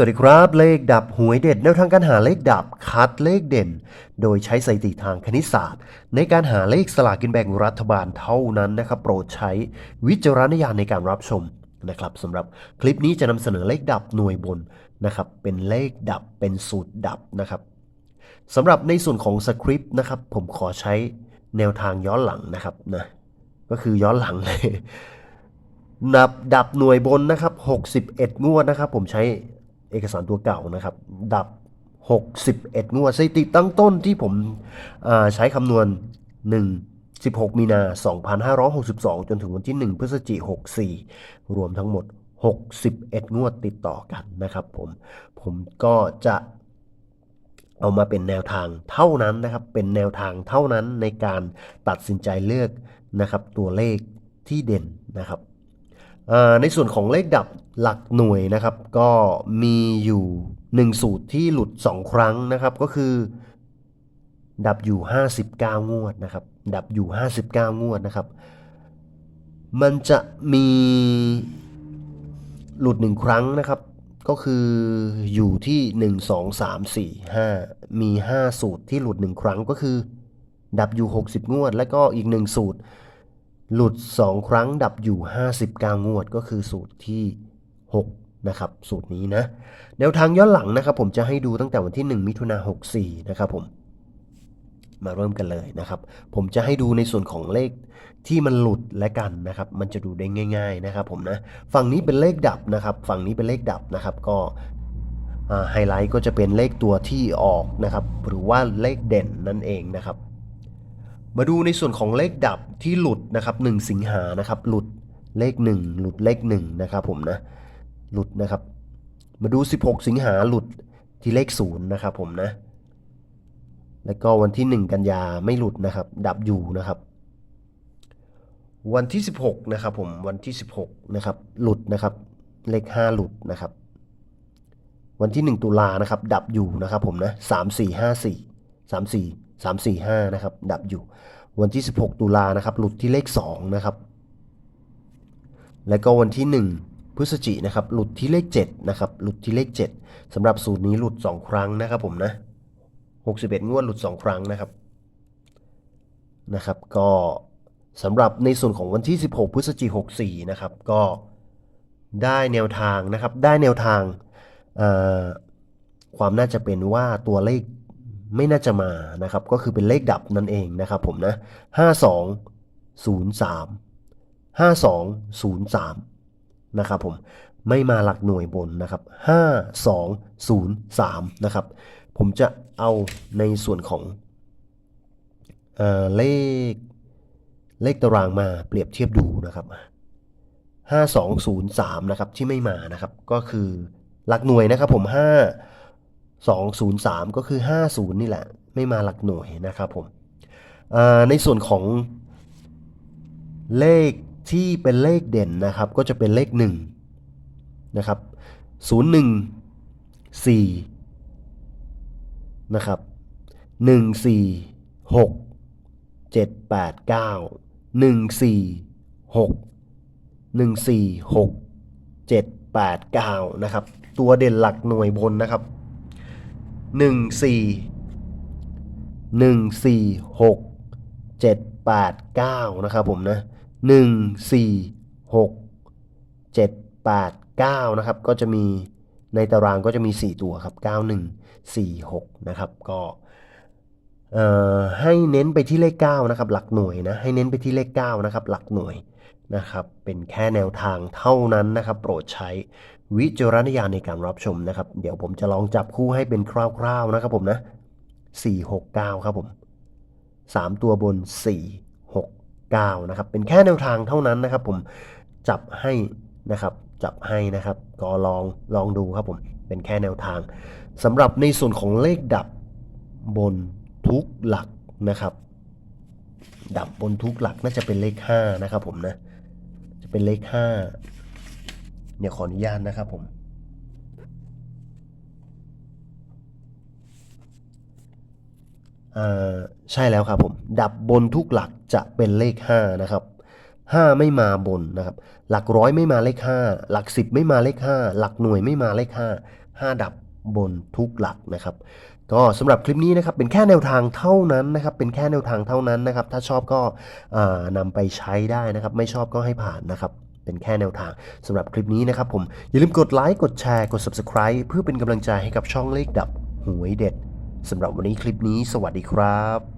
สวัสดีครับ เลขดับหวยเด็ดแนวทางการหาเลขดับคัดเลขเด่น โดยใช้สถิติทางคณิตศาสตร์ ในการหาเลขสลากกินแบ่งรัฐบาลเท่านั้นนะครับโปรดใช้วิจารณญาณในการรับชมนะครับสำหรับคลิปนี้จะนำเสนอเลขดับหน่วยบนนะครับเป็นเลขดับเป็นสูตรดับนะครับสำหรับในส่วนของสคริปต์นะครับผมขอใช้แนวทางย้อนหลังนะครับนะก็คือย้อนหลังเลยดับดับหน่วยบนนะครับ61 งวดนะครับ ผมใช้ เอกสารตัวเก่านะครับ ดับ 61 งวดสถิติตั้งต้นที่ผมใช้คำนวณ 1 16 มีนา 2562 จนถึงวันที่ 1 พฤศจิกายน64 รวมทั้งหมด 61 งวดติดต่อกันนะครับผมผมก็จะเอามาเป็นแนวทางเท่านั้นนะครับ เป็นแนวทางเท่านั้นในการตัดสินใจเลือกนะครับ ตัวเลขที่เด่นนะครับ ในส่วนของเลขดับหลักหน่วยนะครับ ก็มีอยู่ 1 สูตรที่หลุด 2 ครั้งนะครับ ก็คือ ดับอยู่ 59 งวดนะครับ ดับอยู่ 59 งวดนะครับ มันจะมีหลุดหนึ่งครั้งนะครับ ก็คืออยู่ที่ 1 2 3 4 5 มี 5 สูตรที่หลุด 1 ครั้งก็คือ ดับอยู่ 60 งวด แล้วก็อีก 1 สูตร หลุด 2 ครั้งดับอยู่ 59 งวดก็คือสูตรที่ 6 นะครับ สูตรนี้นะแนวทางย้อนหลังนะครับ ผมจะให้ดูตั้งแต่วันที่ 1 มิถุนา64 นะครับผมมาเริ่มกันเลยนะครับ ผมจะให้ดูในส่วนของเลขที่มันหลุดและกันนะครับ มันจะดูได้ง่าย ๆนะครับ ผมนะ ฝั่งนี้เป็นเลขดับนะครับ ฝั่งนี้เป็นเลขดับนะครับ ก็ไฮไลท์ก็จะเป็นเลขตัวที่ออกนะครับ หรือว่าเลขเด่นนั่นเองนะครับ มาดูในส่วนของเลขดับที่หลุดนะครับ1สิงหานะครับหลุดเลข 1 หลุดเลข1นะครับผมนะหลุดนะครับ มาดู 16 สิงหาหลุดที่เลข0นะครับผมนะแล้วก็วันที่ 1 กันยาไม่หลุดนะครับ ดับอยู่นะครับ วันที่ 16นะครับผมวันที่ 16นะครับหลุดนะครับ เลข 5 หลุดนะครับ วันที่ 1 ตุลานะครับ ดับอยู่นะครับผมนะ3 4 5 4 3 4 3 4 5 นะครับ ดับอยู่ วันที่ 16 ตุลานะครับ หลุดที่เลข 2 นะครับ แล้วก็วันที่ 1 พฤศจิกนะครับ หลุดที่เลข 7 นะครับ หลุดที่เลข 7สำหรับสูตรนี้หลุด 2 ครั้งนะครับผมนะ 61 งวดหลุด 2 ครั้งนะครับ นะครับ ก็สำหรับในส่วนของวันที่ 16 พฤศจิกายน64 นะครับ ก็ได้แนวทางนะครับ ได้แนวทางความน่าจะเป็นว่าตัวเลข ไม่น่าจะมานะครับ ก็คือเป็นเลขดับนั่นเองนะครับผมนะ 5203 5203 นะครับผมไม่มาหลักหน่วยบนนะครับ 5203 นะครับ ผมจะเอาในส่วนของเอเลขเลขตารางมาเปรียบเทียบดูนะครับ 5203 นะครับที่ไม่มานะครับ ก็คือหลักหน่วยนะครับผม 203 ก็คือ 50 นี่แหละ ไม่มาหลักหน่วยนะครับผมในส่วนของเลขที่เป็นเลขเด่นนะครับ ก็จะเป็นเลข 1 นะครับ 01 4 นะครับหนึ่งสี่หกเจ็ดแปดเก้าหนึ่งสี่หกหนึ่งสี่หกเจ็ดแปดเก้านะครับ ตัวเด่นหลักหน่วยบนนะครับ หนึ่งสี่หนึ่งสี่หกเจ็ดแปดเก้านะครับผมนะหนึ่งสี่หกเจ็ดแปดเก้านะครับ ก็จะมีในตารางก็จะมี 4 ตัวครับ 91 4 6 นะครับ ก็ให้เน้นไปที่เลข 9 นะครับ หลักหน่วยนะ ให้เน้นไปที่เลข 9 นะครับ หลักหน่วย นะครับ เป็นแค่แนวทางเท่านั้นนะครับ โปรดใช้วิจารณญาณในการรับชมนะครับ เดี๋ยวผมจะลองจับคู่ให้เป็นคร่าวๆนะครับผมนะ 4 6 9 ครับผม 3 ตัวบน 4 6 9 นะครับ เป็นแค่แนวทางเท่านั้นนะครับ ผมจับให้นะครับ จับให้นะครับ ก็ลองลองดูครับผม เป็นแค่แนวทางสำหรับในส่วนของเลขดับบนทุกหลักนะครับ ดับบนทุกหลักน่าจะเป็นเลข 5 นะครับผมนะ จะเป็นเลข5เดี๋ยวขออนุญาตนะครับผมอ่าใช่แล้วครับผม ดับบนทุกหลักจะเป็นเลข5นะครับ5ไม่มาบนนะครับ หลักร้อยไม่มาเลข5หลัก10ไม่มาเลข5หลักหน่วยไม่มาเลข5 5ดับ บนทุกหลักนะครับก็สำหรับคลิปนี้นะครับเป็นแค่แนวทางเท่านั้นนะครับเป็นแค่แนวทางเท่านั้นนะครับ ถ้าชอบก็นำไปใช้ได้นะครับ ไม่ชอบก็ให้ผ่านนะครับเป็นแค่แนวทางสำหรับคลิปนี้นะครับผมอย่าลืมกดไลค์กดแชร์กด Subscribe เพื่อเป็นกำลังใจให้กับช่องเลขดับหวยเด็ดสำหรับวันนี้คลิปนี้ สวัสดีครับ